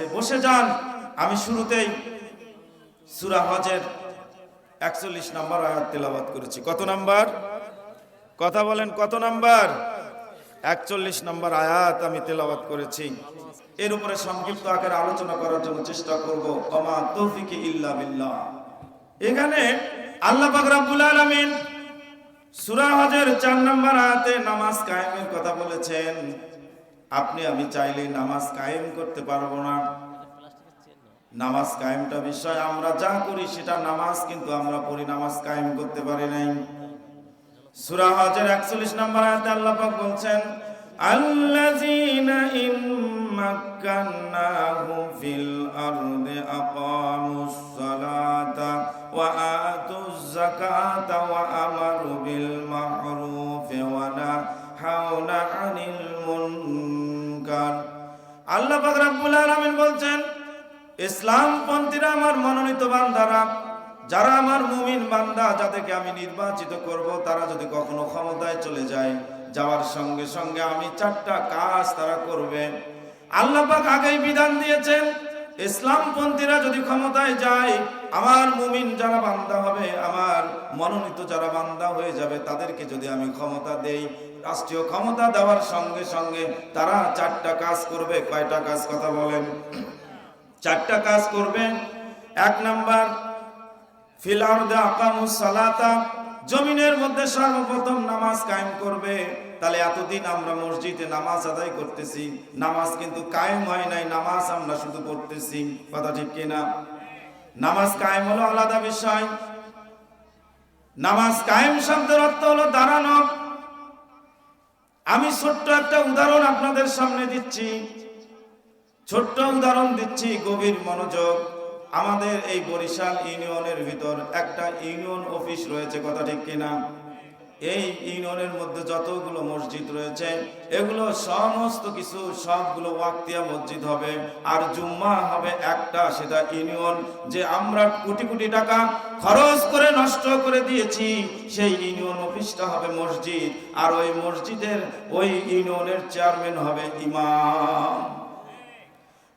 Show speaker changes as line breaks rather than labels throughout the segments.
দিছে বসে যান। আমি শুরুতেই সুরা হজের একচল্লিশ নম্বর আয়াত তেলাবাদ করেছি। কত নাম্বার? কথা বলেন, কত নাম্বার? একচল্লিশ নম্বর আয়াত আমি তেলাবাদ করেছি। এর উপরে সংক্ষিপ্ত আকারে আলোচনা করার জন্য চেষ্টা করব। অমা তৌফিকে ইল্লা বিল্লাহ। এখানে আল্লাহ পাক রব্বুল আলামিন সূরা হজের 4 নম্বর আয়াতে নামাজ কায়েমের কথা বলেছেন। আপনি, আমি চাইলে নামাজ কায়েম করতে পারব না। নামাজ কায়েমটা বিষয়, আমরা যা করি সেটা নামাজ, কিন্তু আমরা পড়ি নামাজ কায়েম করতে পারি নাই। সূরা হজের 41 নম্বর আয়াতে আল্লাহ পাক বলছেন ওয়া মুনকার আল্লাহ রব্বুল আলামিন বলছেন, ইসলাম পন্থীরা আমার মনোনীত বান্দারা, যারা আমার মুমিন বান্দা যাদেরকে আমি নির্বাচিত করব, তারা যদি কখনো ক্ষমতায় চলে যায়, যাওয়ার সঙ্গে সঙ্গে আমি চারটা কাজ তারা করবে। আল্লাহ পাক আগেই বিধান দিয়েছেন, ইসলাম পন্থীরা যদি ক্ষমতায় যায়, আমার মুমিন যারা বান্দা হবে, আমার মনোনীত যারা বান্দা হয়ে যাবে, তাদেরকে যদি আমি ক্ষমতা দেই রাষ্ট্রীয় ক্ষমতা দেওয়ার সঙ্গে সঙ্গে তারা চারটা কাজ করবে। কয়টা কাজ কথা বলেন। চারটা কাজ করবে। এক নাম্বার, ফিল আরদে আকামুস সালাতা, জমিনের মধ্যে সর্বপ্রথম নামাজ কায়েম করবে। তাহলে এতদিন আমরা মসজিদে নামাজ আদায় করতেছি। নামাজ কিন্তু কায়েম হয় নাই, নামাজ আমরা শুধু পড়তেছি। কথা ঠিক কিনা? নামাজ কায়েম হলো আলাদা বিষয়। নামাজ কায়েম শব্দের অর্থ হলো দাঁড়ানো। আমি ছোট্ট একটা উদাহরণ আপনাদের সামনে দিচ্ছি। ছোট্ট উদাহরণ দিচ্ছি গভীর মনোযোগ। আমাদের এই বরিশাল ইউনিয়নের ভিতর একটা ইউনিয়ন অফিস রয়েছে, কথা ঠিক কিনা? এই ইউনিয়নের মধ্যে যতগুলো মসজিদ রয়েছে, এগুলো সমস্ত কিছু সবগুলো ওয়াক্তিয়া মসজিদ হবে। আর জুম্মা হবে একটা, সেটা ইউনিয়ন। যে আমরা কোটি কোটি টাকা খরচ করে নষ্ট করে দিয়েছি, সেই ইউনিয়ন অফিসটা হবে মসজিদ। আর ওই মসজিদের, ওই ইউনিয়নের চেয়ারম্যান হবে ইমাম।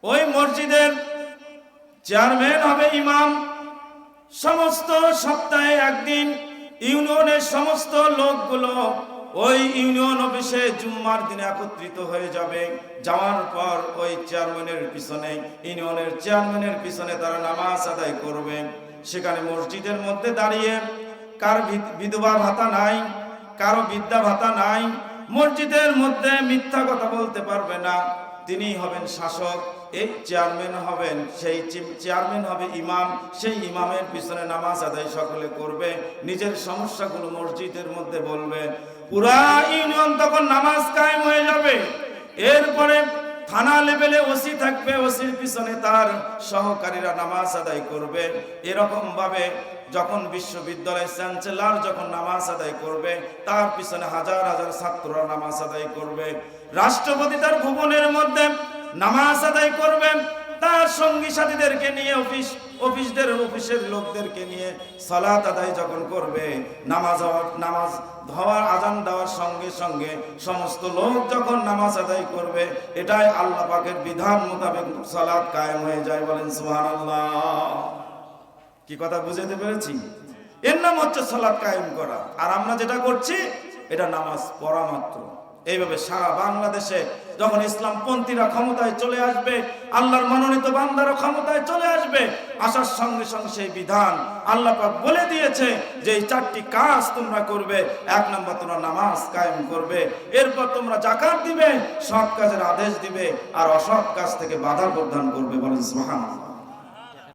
ওই মসজিদের চেয়ারম্যান হবে ইমাম। সমস্ত সপ্তাহে একদিন ইউনিয়নের সমস্ত লোকগুলো ওই ইউনিয়ন অফিসে জুম্মার দিনে একত্রিত হয়ে যাবে। যাওয়ার পর ওই চেয়ারম্যানের পিছনে, ইউনিয়নের চেয়ারম্যানের পিছনে তারা নামাজ আদায় করবে। সেখানে মসজিদের মধ্যে দাঁড়িয়ে, কার বিধবা ভাতা নাই, কারও বিদ্যা ভাতা নাই মসজিদের মধ্যে মিথ্যা কথা বলতে পারবে না। তিনি হবেন শাসক, এই চেয়ারম্যান হবেন, সেই চেয়ারম্যান হবে ইমাম, সেই ইমামের পিছনে নামাজ আদায় সকলে করবে, নিজের সমস্যাগুলো মসজিদের মধ্যে বলবে। পুরা ইউনিয়ন তখন নামাজ কায়েম হয়ে যাবে। এরপরে থানা লেভেলে ওসি থাকবে, ওসির পিছনে তার সহকারীরা নামাজ আদায় করবে। এরকম ভাবে যখন বিশ্ববিদ্যালয়ের চ্যান্সেলর যখন নামাজ আদায় করবে, তার পিছনে হাজার হাজার ছাত্ররা নামাজ আদায় করবে। রাষ্ট্রপতি তার ভুবনের মধ্যে নামাজ আদায় করবে। তার সঙ্গী সাথীদেরকে নিয়ে, অফিস, অফিসদের, অফিসের লোকদেরকে নিয়ে সালাত আদায় যখন করবে, নামাজ নামাজ হওয়ার আজান দেওয়ার সঙ্গে সঙ্গে সমস্ত লোক যখন নামাজ আদায় করবে, এটাই আল্লাহ পাকের বিধান মোতাবেক সালাত কায়েম হয়ে যায় বলেন সুবহানাল্লাহ। কি কথা বুঝাতে পেরেছি? এর নাম হচ্ছে সালাত কায়েম করা। আর আমরা যেটা করছি, এটা নামাজ পড়া মাত্র। এইভাবে সারা বাংলাদেশে যখন ইসলাম পন্থীরা ক্ষমতায় চলে আসবে, আল্লাহর মনোনীত বান্দারা ক্ষমতায় চলে আসবে, আসার সঙ্গে সঙ্গে সেই বিধান আল্লাহ বলে দিয়েছে যে এই চারটি কাজ তোমরা করবে। এক নম্বর, তোমরা নামাজ কায়েম করবে। এরপর তোমরা জাকাত দিবে, সৎ কাজের আদেশ দিবে, আর অসৎ কাজ থেকে বাধা প্রদান করবে বলেন সুবহানাল্লাহ।